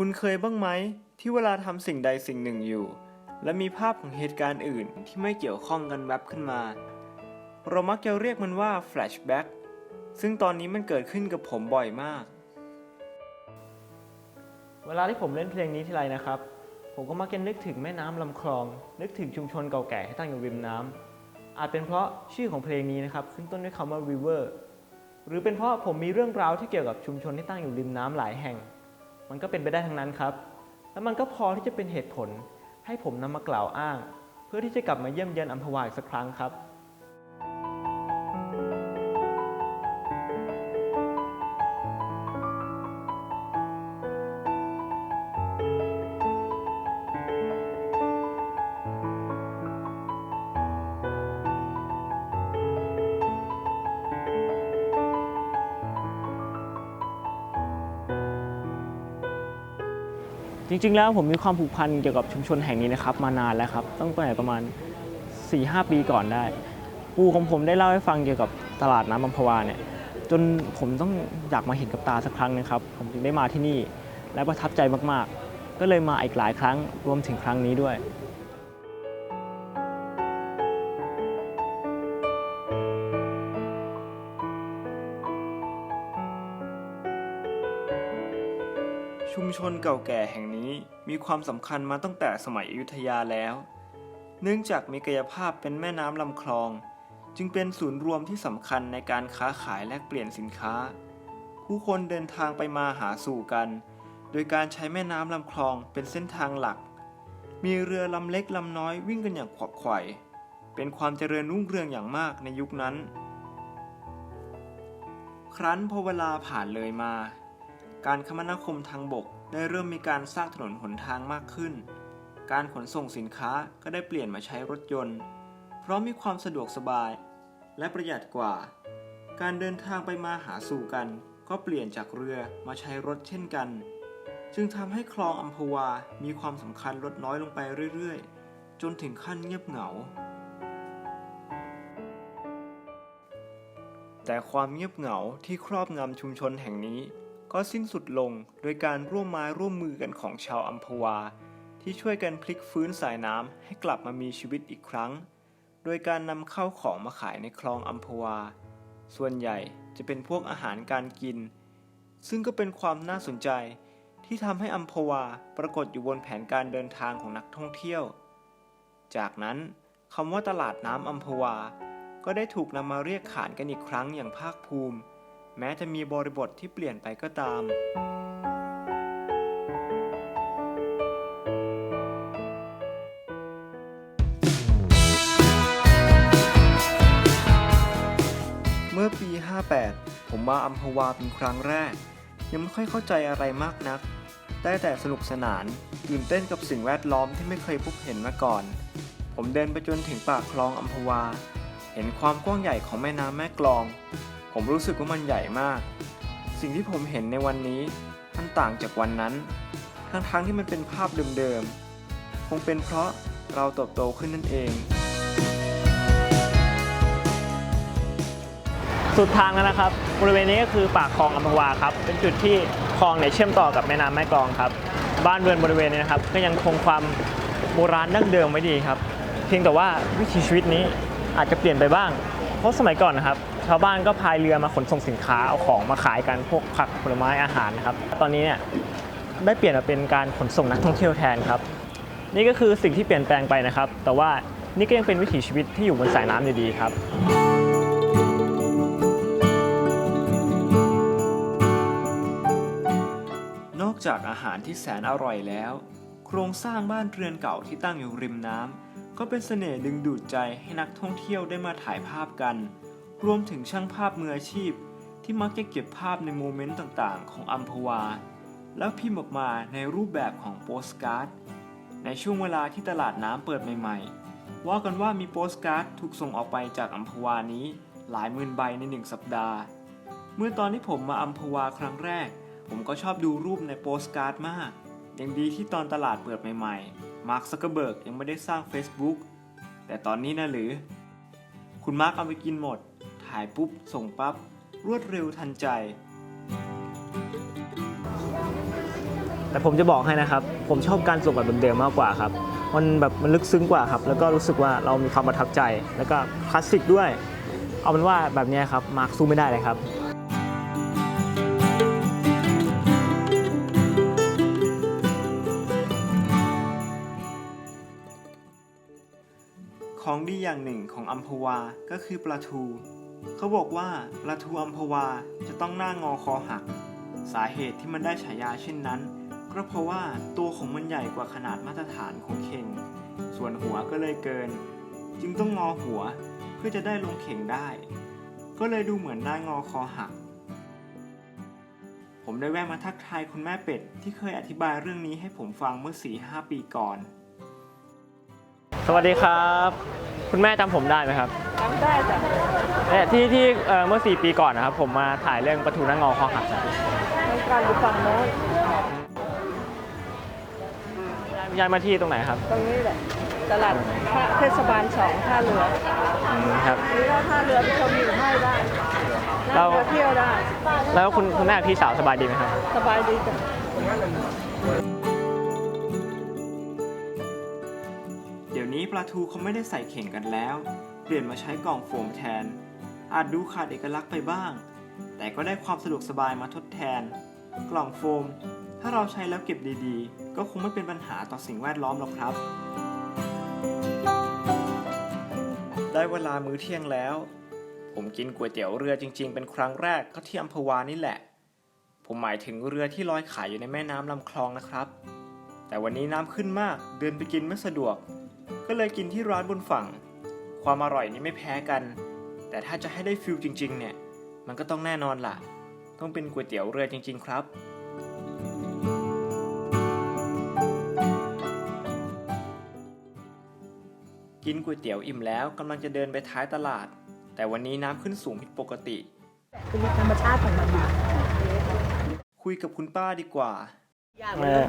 คุณเคยบ้างไหมที่เวลาทำสิ่งใดสิ่งหนึ่งอยู่ และมีภาพของเหตุการณ์อื่นที่ไม่เกี่ยวข้องกันแวบขึ้นมา เรามักจะเรียกมันว่า flashback ซึ่งตอนนี้มันเกิดขึ้นกับผมบ่อยมาก เวลาที่ผมเล่นเพลงนี้ทีไรนะครับ ผมก็มักจะนึกถึงแม่น้ำลำคลอง นึกถึงชุมชนเก่าแก่ที่ตั้งอยู่ริมน้ำอาจเป็นเพราะชื่อของเพลงนี้นะครับขึ้นต้นด้วยคำว่า river หรือเป็นเพราะผมมีเรื่องราวที่เกี่ยวกับชุมชนที่ตั้งอยู่ริมน้ำหลายแห่ง มันก็เป็นไปได้ทั้งนั้นครับ และมันก็พอที่จะเป็นเหตุผลให้ผมนำมากล่าวอ้าง เพื่อที่จะกลับมาเยี่ยมเยียนอัมพวาอีกสักครั้งครับ ริง ๆ แล้วผมมีความผูกพันเกี่ยวกับชุมชนแห่งนี้นะครับมานานแล้วครับตั้งแต่ประมาณ 4-5 ปีก่อนได้ ปู่ของผมได้เล่าให้ฟังเกี่ยวกับตลาดน้ำอัมพวาเนี่ยจนผมต้องอยากมาเห็นกับตาสักครั้งนะครับ ผมจึงได้มาที่นี่และประทับใจมากๆ ก็เลยมาอีกหลายครั้งรวมถึงครั้งนี้ด้วยชุมชนเก่าแก่แห่งนี้ มีความสำคัญมาตั้งแต่สมัยอยุธยาแล้ว เนื่องจากมีกายภาพเป็นแม่น้ำลำคลอง จึงเป็นศูนย์รวมที่สำคัญในการค้าขายแลกเปลี่ยนสินค้า ผู้คนเดินทางไปมาหาสู่กัน โดยการใช้แม่น้ำลำคลองเป็นเส้นทางหลัก มีเรือลำเล็กลำน้อยวิ่งกันอย่างขวักไขว่เป็นความเจริญรุ่งเรืองอย่างมากในยุคนั้น ครั้นพอเวลาผ่านเลยมา การคมนาคมทางบก ได้เริ่มมีการสร้างถนนหนทางมากขึ้น การขนส่งสินค้าก็ได้เปลี่ยนมาใช้รถยนต์ เพราะมีความสะดวกสบาย และประหยัดกว่า การเดินทางไปมาหาสู่กัน ก็เปลี่ยนจากเรือมาใช้รถเช่นกัน จึงทำให้คลองอัมพวา มีความสำคัญลดน้อยลงไปเรื่อยๆ จนถึงขั้นเงียบเหงา แต่ความเงียบเหงาที่ครอบงำชุมชนแห่งนี้ ก็สิ้นสุดลงโดยการร่วมไม้ร่วมมือกันของชาวอัมพวา ที่ช่วยกันพลิกฟื้นสายน้ำให้กลับมามีชีวิตอีกครั้ง โดยการนำเข้าของมาขายในคลองอัมพวา ส่วนใหญ่จะเป็นพวกอาหารการกิน ซึ่งก็เป็นความน่าสนใจที่ทำให้อัมพวาปรากฏอยู่บนแผนการเดินทางของนักท่องเที่ยว จากนั้นคำว่าตลาดน้ำอัมพวา ก็ได้ถูกนำมาเรียกขานกันอีกครั้งอย่างภาคภูมิ แม้จะมีบริบทที่เปลี่ยนไปก็ตาม เมื่อปี 58 ผมมาอัมพวาเป็นครั้งแรก ยังไม่ค่อยเข้าใจอะไรมากนัก ได้แต่สนุกสนานตื่นเต้นกับสิ่งแวดล้อมที่ไม่เคยพบเห็นมาก่อน ผมเดินไปจนถึงปากคลองอัมพวา เห็นความกว้างใหญ่ของแม่น้ำแม่กลอง ผมรู้สึกว่ามันใหญ่มาก สิ่งที่ผมเห็นในวันนี้มันต่างจากวันนั้น ทั้งๆที่มันเป็นภาพเดิมๆ คงเป็นเพราะเราเติบโตขึ้นนั่นเอง สุดทางแล้วนะครับ บริเวณนี้ก็คือปากคลองอัมพวาครับ เป็นจุดที่คลองเนี่ยเชื่อมต่อกับแม่น้ำแม่กลองครับ บ้านเรือนบริเวณนี้นะครับ ก็ยังคงความโบราณดั้งเดิมไว้ดีครับ เพียงแต่ว่าวิถีชีวิตนี้อาจจะเปลี่ยนไปบ้าง เพราะสมัยก่อนนะครับ ชาวบ้านก็พายเรือมาขนส่งสินค้าเอาของมาขายกันพวกผักผลไม้อาหารนะครับ ตอนนี้เนี่ยได้เปลี่ยนมาเป็นการขนส่งนักท่องเที่ยวแทนครับ นี่ก็คือสิ่งที่เปลี่ยนแปลงไปนะครับ แต่ว่านี่ก็ยังเป็นวิถีชีวิตที่อยู่บนสายน้ำอยู่ดีครับนอกจากอาหารที่แสนอร่อยแล้ว โครงสร้างบ้านเรือนเก่าที่ตั้งอยู่ริมน้ำก็เป็นเสน่ห์ดึงดูดใจให้นักท่องเที่ยวได้มาถ่ายภาพกัน รวมถึงช่างภาพมืออาชีพ ที่มักจะเก็บภาพในโมเมนต์ต่างๆ ของอัมพวา แล้วพิมพ์ออกมาในรูปแบบของโปสการ์ด ในช่วงเวลาที่ตลาดน้ำเปิดใหม่ๆ ว่ากันว่ามีโปสการ์ดถูกส่งออกไปจากอัมพวานี้หลายหมื่นใบในหนึ่งสัปดาห์ เมื่อตอนที่ผมมาอัมพวาครั้งแรก ผมก็ชอบดูรูปในโปสการ์ดมาก ยังดีที่ตอนตลาดเปิดใหม่ๆ มาร์คซักเกอร์เบิร์กยังไม่ได้สร้าง Facebook แต่ตอนนี้นะหรือ คุณมาร์คเอาไปกินหมดายปุ๊บ ส่งปั๊บ รวดเร็วทันใจ แต่ผมจะบอกให้นะครับ ผมชอบการส่งแบบเดิมๆมากกว่าครับ มันแบบมันลึกซึ้งกว่าครับ แล้วก็รู้สึกว่าเรามีความประทับใจ แล้วก็คลาสสิกด้วย เอาเป็นว่าแบบนี้ครับ มาร์คสู้ไม่ได้เลยครับของดีอย่างหนึ่งของอัมพวาก็คือปลาทู เขาบอกว่าปลาทูอัมพวาจะต้องหน้างอคอหัก สาเหตุที่มันได้ฉายาเช่นนั้น ก็เพราะว่าตัวของมันใหญ่กว่าขนาดมาตรฐานของเข่ง ส่วนหัวก็เลยเกิน จึงต้องงอหัวเพื่อจะได้ลงเข่งได้ ก็เลยดูเหมือนหน้างอคอหัก ผมได้แวะมาทักทายคุณแม่เป็ดที่เคยอธิบายเรื่องนี้ให้ผมฟังเมื่อ4-5ปีก่อน สวัสดีครับ คุณแม่จำผมได้ไหมครับ จำได้จ้ะ เนี่ยที่ที่เอ่อเมื่อ 4 ปีก่อนนะครับ ผมมาถ่ายเรื่องประตูหน้างอคอหักต้องการอยู่ฝั่งโน้นย้ายย้ายมาที่ตรงไหนครับตรงนี้แหละตลาดท่าเทศบาลสองท่าเรืออืมครับ หรือว่าท่าเรือไปชมวิวให้ได้นั่งเรือเที่ยวได้แล้วคุณคุณแม่กับพี่สาวสบายดีไหมครับ สบายดีจ้ะเดี๋ยวนี้ปลาทูเขาไม่ได้ใส่เข่งกันแล้ว เปลี่ยนมาใช้กล่องโฟมแทน อาจดูขาดเอกลักษณ์ไปบ้าง แต่ก็ได้ความสะดวกสบายมาทดแทน กล่องโฟม ถ้าเราใช้แล้วเก็บดีๆ ก็คงไม่เป็นปัญหาต่อสิ่งแวดล้อมหรอกครับ ได้เวลามื้อเที่ยงแล้ว ผมกินก๋วยเตี๋ยวเรือจริง ๆ เป็นครั้งแรกก็ที่อัมพวานี่แหละ ผมหมายถึงเรือที่ลอยขายอยู่ในแม่น้ำลำคลองนะครับ แต่วันนี้น้ำขึ้นมากเดินไปกินไม่สะดวก ก็เลยกินที่ร้านบนฝั่ง ความอร่อยนี้ไม่แพ้กัน แต่ถ้าจะให้ได้ฟิลจริง ๆ เนี่ย มันก็ต้องแน่นอนล่ะ ต้องเป็นก๋วยเตี๋ยวเรือจริง ๆ ครับ กินก๋วยเตี๋ยวอิ่มแล้วกำลังจะเดินไปท้ายตลาด แต่วันนี้น้ำขึ้นสูงผิดปกติ คือธรรมชาติของมันอยู่คุยกับคุณป้าดีกว่า อย่างเออ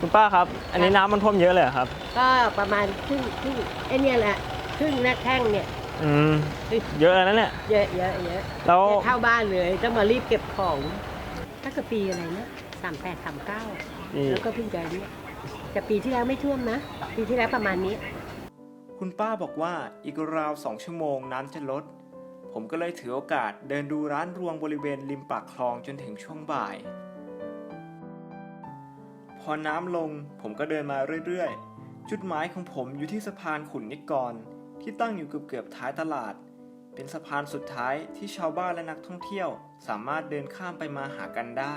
คุณป้าครับ อันนี้น้ำมันท่วมเยอะเลยเหรอครับ ก็ประมาณครึ่งครึ่งไอ้เนี่ยแหละครึ่งหน้าแข้งเนี่ย อืมเยอะแล้วนะเนี่ย เยอะเยอะเยอะแล้ว เนี่ยเข้าบ้านเลยต้องมารีบเก็บของถ้าเกิดปีอะไรนะสามแปดสามเก้านี่แล้วก็เพิ่งจะเนี่ยแต่ปีที่แล้วไม่ท่วมนะ ปีที่แล้วประมาณนี้ คุณป้าบอกว่าอีกราวสองชั่วโมงน้ำจะลด ผมก็เลยถือโอกาสเดินดูร้านรวงบริเวณริมปากคลองจนถึงช่วงบ่าย พอน้ำลงผมก็เดินมาเรื่อยๆ จุดหมายของผมอยู่ที่สะพานขุนนิกร ที่ตั้งอยู่เกือบๆท้ายตลาด เป็นสะพานสุดท้ายที่ชาวบ้านและนักท่องเที่ยว สามารถเดินข้ามไปมาหากันได้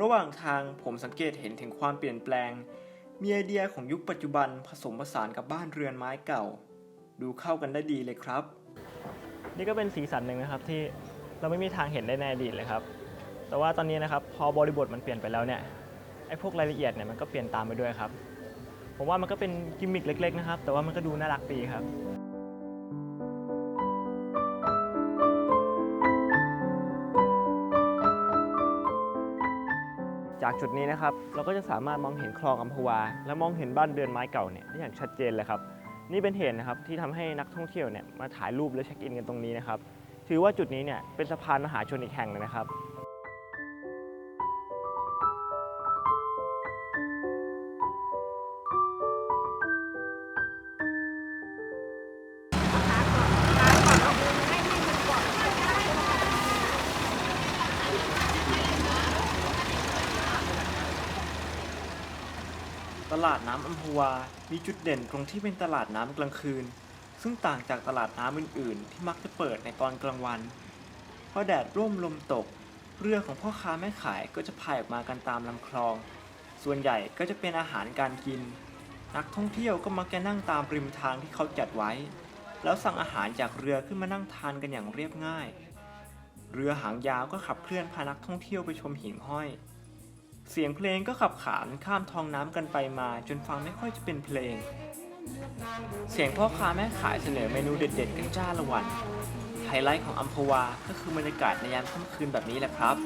ระหว่างทางผมสังเกตเห็นถึงความเปลี่ยนแปลง มีไอเดียของยุคปัจจุบันผสมผสานกับบ้านเรือนไม้เก่า ดูเข้ากันได้ดีเลยครับ นี่ก็เป็นสีสันหนึ่งนะครับที่เราไม่มีทางเห็นได้ในอดีตเลยครับ แต่ว่าตอนนี้นะครับพอบริบทมันเปลี่ยนไปแล้วเนี่ยไอ้พวกรายละเอียดเนี่ยมันก็เปลี่ยนตามไปด้วยครับ ผมว่ามันก็เป็นกิมมิคเล็ก ๆ นะครับ แต่ว่ามันก็ดูน่ารักดีครับ จากจุดนี้นะครับ เราก็จะสามารถมองเห็นคลองอัมพวา และมองเห็นบ้านเดือนไม้เก่าเนี่ยได้อย่างชัดเจนเลยครับ นี่เป็นเหตุนะครับที่ทำให้นักท่องเที่ยวเนี่ยมาถ่ายรูปและเช็คอินกันตรงนี้นะครับ ถือว่าจุดนี้เนี่ยเป็นสะพานมหาชนอีกแห่งเลยนะครับ ลาดน้ำอัมพวา มีจุดเด่นตรงที่เป็นตลาดน้ำกลางคืน ซึ่งต่างจากตลาดน้ำอื่นๆ ที่มักจะเปิดในตอนกลางวันพอแดดร่มลมตก เรือของพ่อค้าแม่ขายก็จะพายออกมากันตามลำคลอง ส่วนใหญ่ก็จะเป็นอาหารการกิน นักท่องเที่ยวก็มักจะนั่งตามริมทางที่เขาจัดไว้ แล้วสั่งอาหารจากเรือขึ้นมานั่งทานกันอย่างเรียบง่าย เรือหางยาวก็ขับเคลื่อนพานักท่องเที่ยวไปชมหิ่งห้อย เสียงเพลงก็ขับขานข้ามท้องน้ำกันไปมาจนฟังไม่ค่อยจะเป็นเพลง เสียงพ่อค้าแม่ขายเสนอเมนูเด็ด ๆ กันจ้าละวันไฮไลท์ของอัมพวาก็คือบรรยากาศในยามค่ำคืนแบบนี้แหละครับ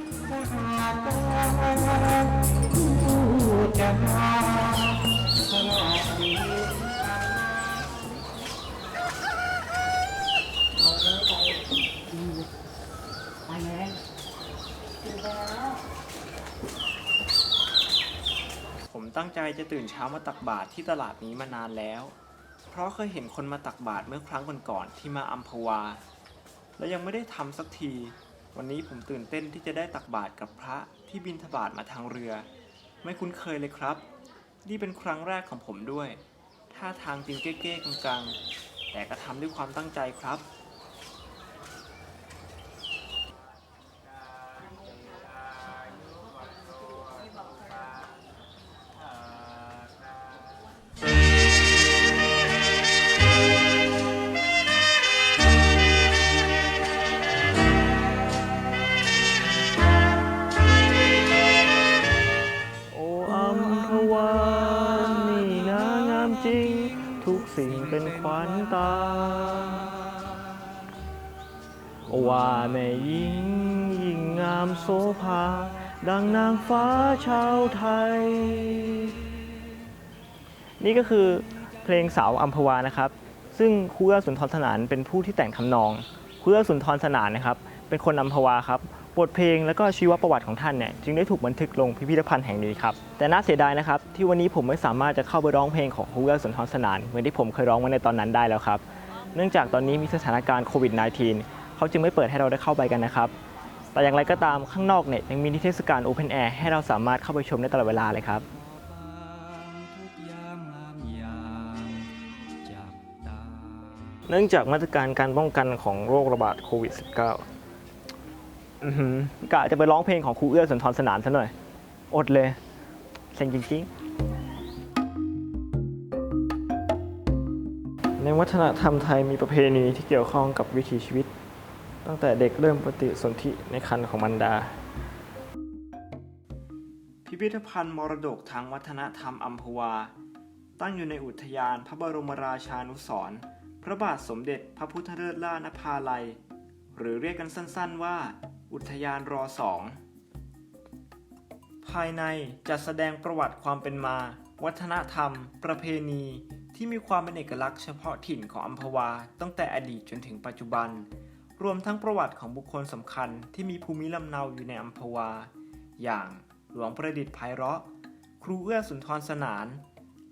ใจจะตื่นเช้ามาตักบาตรที่ตลาดนี้มานานแล้ว เพราะเคยเห็นคนมาตักบาตรเมื่อครั้งก่อนๆที่มาอัมพวา และยังไม่ได้ทำสักที วันนี้ผมตื่นเต้นที่จะได้ตักบาตรกับพระที่บินทบาทมาทางเรือ ไม่คุ้นเคยเลยครับ นี่เป็นครั้งแรกของผมด้วยท่าทางจริงเก้ๆกังๆแต่ก็ทำด้วยความตั้งใจครับ โสภา ดังนางฟ้าชาวไทย นี่ก็คือเพลงสาวอัมพวานะครับ ซึ่งครูเอื้อสุนทรสนานเป็นผู้ที่แต่งทำนองครูเอื้อสุนทรสนานนะครับ เป็นคนอัมพวาครับบทเพลงและก็ชีวประวัติของท่านเนี่ยจึงได้ถูกบันทึกลงพิพิธภัณฑ์แห่งนี้ครับ แต่น่าเสียดายนะครับ ที่วันนี้ผมไม่สามารถจะเข้าไปร้องเพลงของครูเอื้อสุนทรสนานเหมือนที่ผมเคยร้องไว้ในตอนนั้นได้แล้วครับ เนื่องจากตอนนี้มีสถานการณ์โควิด -19 เขาจึงไม่เปิดให้เราได้เข้าไปกันนะครับ แต่อย่างไรก็ตามข้างนอกเนี่ยยังมีนิทรรศการ Open Air ให้เราสามารถเข้าไปชมได้ตลอดเวลาเลยครับเนื่องจากมาตรการการป้องกันของโรคระบาดโควิด -19 กะจะไปร้องเพลงของครูเอื้อสุนทรสนานซะหน่อย อดเลยเซ็งจริงๆ ในวัฒนธรรมไทยมีประเพณีที่เกี่ยวข้องกับวิถีชีวิต ตั้งแต่เด็กเริ่มปฏิสนธิในครรภ์ของมารดา พิพิธภัณฑ์มรดกทางวัฒนธรรมอัมพวา ตั้งอยู่ในอุทยานพระบรมราชานุสรณ์พระบาทสมเด็จพระพุทธเลิศล่านภาลัย หรือเรียกกันสั้นๆว่า อุทยานรอสองภายในจัดแสดงประวัติความเป็นมา วัฒนธรรม ประเพณี ที่มีความเป็นเอกลักษณ์เฉพาะถิ่นของอัมพวาตั้งแต่อดีตจนถึงปัจจุบัน รวมทั้งประวัติของบุคคลสำคัญที่มีภูมิลำเนาอยู่ในอัมพวา อย่างหลวงประดิษฐ์ไพเราะ ครูเอื้อสุนทรสนาน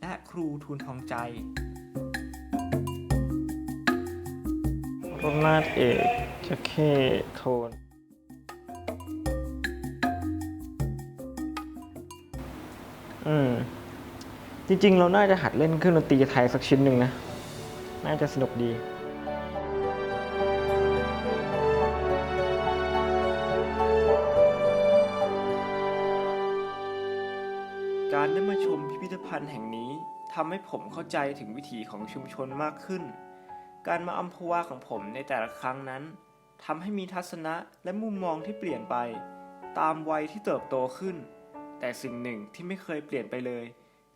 และครูทูลทองใจรนาถเอกจะเขโทน อืม จริงๆ เราน่าจะหัดเล่นเครื่องดนตรีไทยสักชิ้นหนึ่งนะ น่าจะสนุกดี การได้มาชมพิพิธภัณฑ์แห่งนี้ทำให้ผมเข้าใจถึงวิถีของชุมชนมากขึ้น การมาอัมพวาของผมในแต่ละครั้งนั้นทำให้มีทัศนะและมุมมองที่เปลี่ยนไป ตามวัยที่เติบโตขึ้น แต่สิ่งหนึ่งที่ไม่เคยเปลี่ยนไปเลย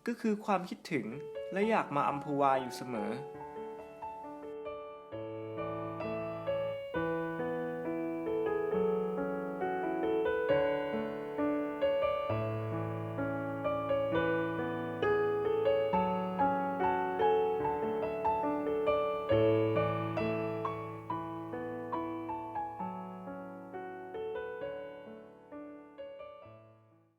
ก็คือความคิดถึงและอยากมาอัมพวาอยู่เสมอ